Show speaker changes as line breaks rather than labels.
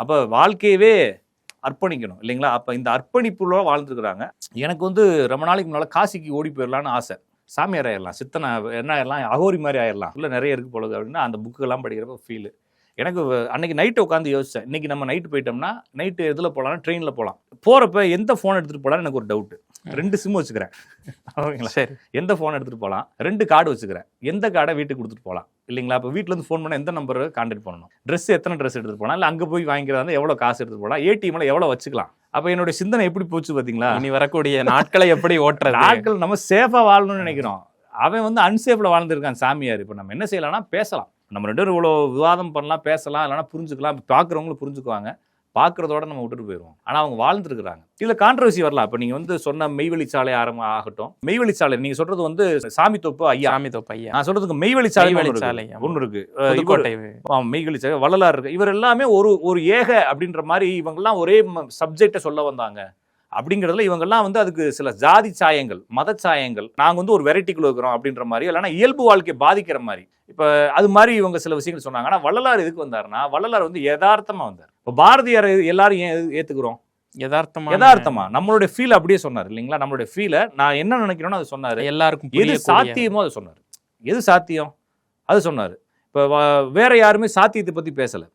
அப்போ வாழ்க்கையவே அர்ப்பணிக்கணும் இல்லைங்களா? அப்போ இந்த அர்ப்பணிப்புள்ள வாழ்ந்துருக்குறாங்க. எனக்கு வந்து ரொம்ப நாளைக்கு முன்னால் காசிக்கு ஓடி போயிடலான்னு ஆசை. சாமியார் ஆயிடலாம் சித்தனை என்ன ஆயிடலாம் அகோரி மாதிரி ஆயிடலாம் இல்லை நிறைய இருக்கு போலது அப்படின்னா அந்த புக்கெல்லாம் படிக்கிறப்ப ஃபீலு எனக்கு அன்னைக்கு நைட்டு உட்காந்து யோசித்தேன் இன்னைக்கு நம்ம நைட்டு போயிட்டோம்னா நைட்டு எதில் போகலாம்னா ட்ரெயினில் போகலாம் போகிறப்ப எந்த ஃபோன் எடுத்துகிட்டு போகலான்னு எனக்கு ஒரு டவுட்டு ரெண்டு சிம் வச்சுக்கிறேன். ஓகேங்களா?
சரி.
எந்த ஃபோன் எடுத்துகிட்டு போகலாம் ரெண்டு கார்டு வச்சுக்கிறேன். எந்த கார்டை வீட்டுக்கு கொடுத்துட்டு போகலாம் இல்லைங்களா? இப்போ வீட்டிலேருந்து ஃபோன் பண்ண எந்த நம்பர் கான்டாக்ட் பண்ணணும்? ட்ரெஸ் எத்தனை ட்ரெஸ் எடுத்துகிட்டு போகலாம் இல்லை அங்கே போய் வாங்கிக்கிறதா இருந்தால் எவ்வளோ காசு எடுத்துகிட்டு போகலாம் ஏடிஎம்ல எவ்வளோ வச்சுக்கலாம்? அப்போ என்னுடைய சிந்தனை எப்படி போச்சு பார்த்தீங்களா
இனி வரக்கூடிய நாட்களை எப்படி ஓட்டுறது?
நாட்கள் நம்ம சேஃபாக வாழணும்னு நினைக்கிறோம். அவன் வந்து அன்சேஃபில் வாழ்ந்துருக்கான் சாமியார். இப்போ நம்ம என்ன செய்யலாம்னா பேசலாம். நம்ம ரெண்டு பேரும் இவ்வளோ விவாதம் பண்ணலாம் பேசலாம் இல்லைனா புரிஞ்சுக்கலாம். பார்க்குறவங்களும் புரிஞ்சுக்குவாங்க. பார்க்குறதோட நம்ம விட்டுட்டு போயிடுவோம் ஆனால் அவங்க வாழ்ந்துருக்குறாங்க. இதில் கான்ட்ரவர்சி வரலாம் இப்போ நீங்கள் வந்து சொன்ன மெய்வழிச்சாலை ஆரம்ப ஆகட்டும். மெய்வழிச்சாலை நீங்கள் சொல்கிறது வந்து சாமி தோப்பு ஐயா.
சாமி தோப்பையா
நான் சொல்றதுக்கு மெய்வழிச்சாலை
மெய்வழிச்சாலை, ஆமா.
ஒன்று இருக்கு. அஹ் இவர்
புதுக்கோட்டை
ஆமா, மெய்வழிச்சாலை வள்ளலார் இருக்கு. இவர் எல்லாமே ஒரு ஒரு ஏக அப்படின்ற மாதிரி இவங்கெல்லாம் ஒரே சப்ஜெக்டை சொல்ல வந்தாங்க. அப்படிங்கிறதுல இவங்கெல்லாம் வந்து அதுக்கு சில ஜாதி சாயங்கள் மத சாயங்கள் நாங்க வந்து ஒரு வெரைட்டிக்குள்ள இருக்கிறோம் அப்படின்ற மாதிரி இல்லைன்னா இயல்பு வாழ்க்கையை பாதிக்கிற மாதிரி. இப்ப அது மாதிரி இவங்க சில விஷயங்கள் சொன்னாங்க. ஆனா வள்ளலார் எதுக்கு வந்தாருன்னா வள்ளலார் வந்து யதார்த்தமா வந்தார். இப்போ பாரதியார் எல்லாரும் ஏன் ஏத்துக்கிறோம்.
யதார்த்தமா
யதார்த்தமா? நம்மளுடைய ஃபீல் அப்படியே சொன்னார் இல்லைங்களா? நம்மளுடைய ஃபீலை நான் என்ன நினைக்கிறேனோ அதை சொன்னாரு.
எல்லாருக்கும்
எது சாத்தியமோ அதை சொன்னார். எது சாத்தியம்? அது சொன்னார். இப்போ வேற யாருமே சாத்தியத்தை பத்தி பேசல.